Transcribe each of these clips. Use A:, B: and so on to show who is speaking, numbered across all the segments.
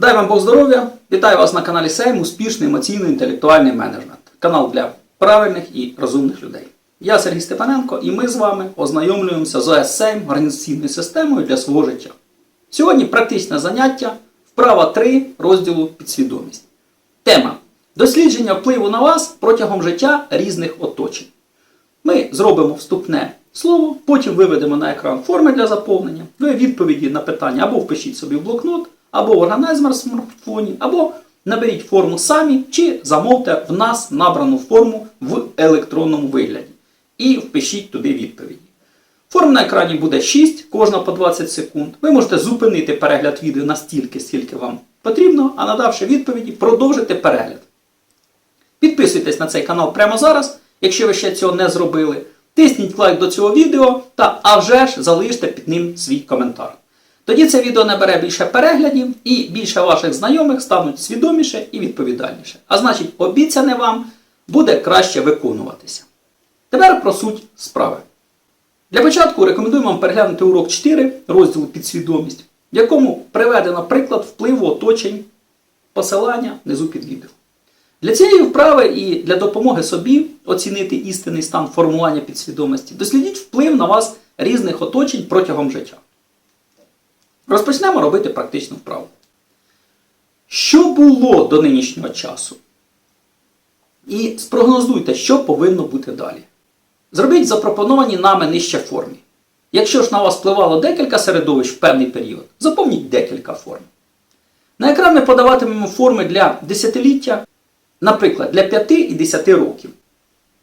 A: Дай вам Бог здоров'я! Вітаю вас на каналі Сейм Успішний емоційно-інтелектуальний менеджмент. Канал для правильних і розумних людей. Я Сергій Степаненко і ми з вами ознайомлюємося з ОС Сейм організаційною системою для свого життя. Сьогодні практичне заняття, вправа 3 розділу підсвідомість. Тема дослідження впливу на вас протягом життя різних оточень. Ми зробимо вступне слово, потім виведемо на екран форми для заповнення. Ви відповіді на питання або впишіть собі в блокнот, або органайзер в смартфоні, або наберіть форму самі, чи замовте в нас набрану форму в електронному вигляді. І впишіть туди відповіді. Форм на екрані буде 6, кожна по 20 секунд. Ви можете зупинити перегляд відео настільки, скільки вам потрібно, а надавши відповіді, продовжити перегляд. Підписуйтесь на цей канал прямо зараз, якщо ви ще цього не зробили. Тисніть лайк до цього відео та а вже ж залиште під ним свій коментар. Тоді це відео набере більше переглядів і більше ваших знайомих стануть свідоміше і відповідальніше. А значить, обіцяне вам буде краще виконуватися. Тепер про суть справи. Для початку рекомендуємо вам переглянути урок 4 розділу підсвідомість, в якому приведено приклад впливу оточень посилання внизу під відео. Для цієї вправи і для допомоги собі оцінити істинний стан формування підсвідомості, дослідіть вплив на вас різних оточень протягом життя. Розпочнемо робити практичну вправу. Що було до нинішнього часу? І спрогнозуйте, що повинно бути далі. Зробіть запропоновані нами нижче формі. Якщо ж на вас впливало декілька середовищ в певний період, заповніть декілька форм. На екран ми подаватимемо форми для десятиліття, наприклад, для 5 і 10 років.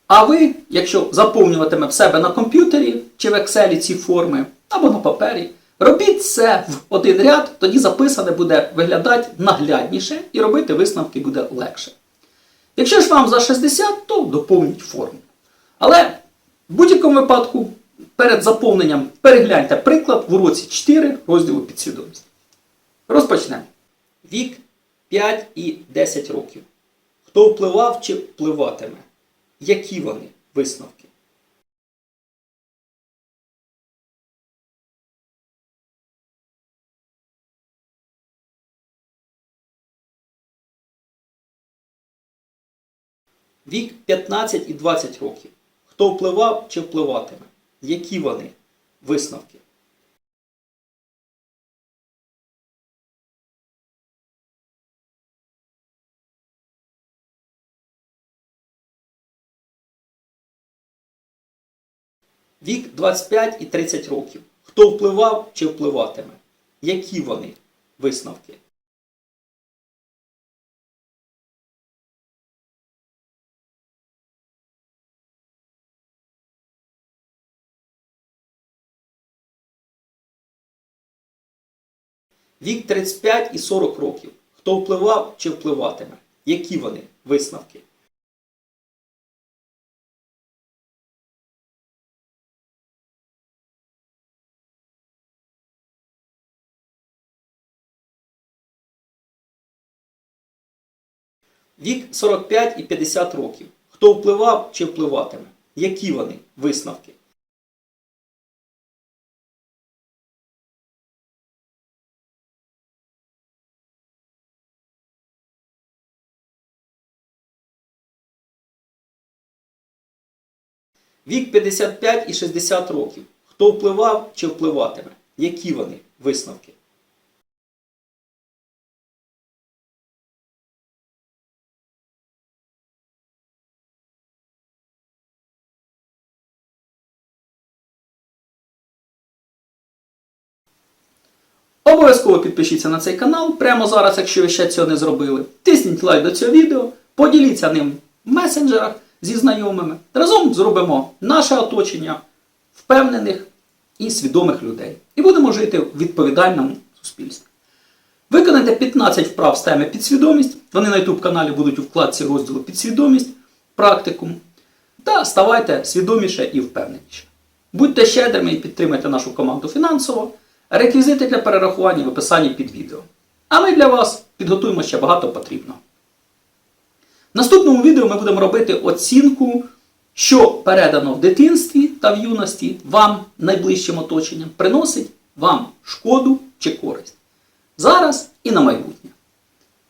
A: А ви, якщо заповнюватиме в себе на комп'ютері чи в Excel ці форми, або на папері, робіть це в один ряд, тоді записане буде виглядати наглядніше і робити висновки буде легше. Якщо ж вам за 60, то доповніть форму. Але в будь-якому випадку перед заповненням перегляньте приклад в уроці 4 розділу підсвідомості. Розпочнемо. Вік 5 і 10 років. Хто впливав чи впливатиме? Які вони висновки? Вік 15 і 20 років. Хто впливав чи впливатиме? Які вони висновки? Вік 25 і 30 років. Хто впливав чи впливатиме? Які вони висновки? Вік 35 і 40 років. Хто впливав чи впливатиме? Які вони висновки? Вік 45 і 50 років. Хто впливав чи впливатиме? Які вони висновки? Вік 55 і 60 років. Хто впливав чи впливатиме? Які вони висновки? Обов'язково підпишіться на цей канал прямо зараз, якщо ви ще цього не зробили. Тисніть лайк до цього відео, поділіться ним в месенджерах зі знайомими. Разом зробимо наше оточення впевнених і свідомих людей. І будемо жити в відповідальному суспільстві. Виконайте 15 вправ з теми підсвідомість. Вони на YouTube каналі будуть у вкладці розділу підсвідомість, практикум. Та ставайте свідоміше і впевненіше. Будьте щедрими і підтримайте нашу команду фінансово. Реквізити для перерахування в описанні під відео. А ми для вас підготуємо ще багато потрібного. Наступному відео ми будемо робити оцінку, що передано в дитинстві та в юності вам найближчим оточенням приносить вам шкоду чи користь. Зараз і на майбутнє.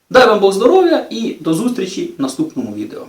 A: Дай вам Бог здоров'я і до зустрічі в наступному відео.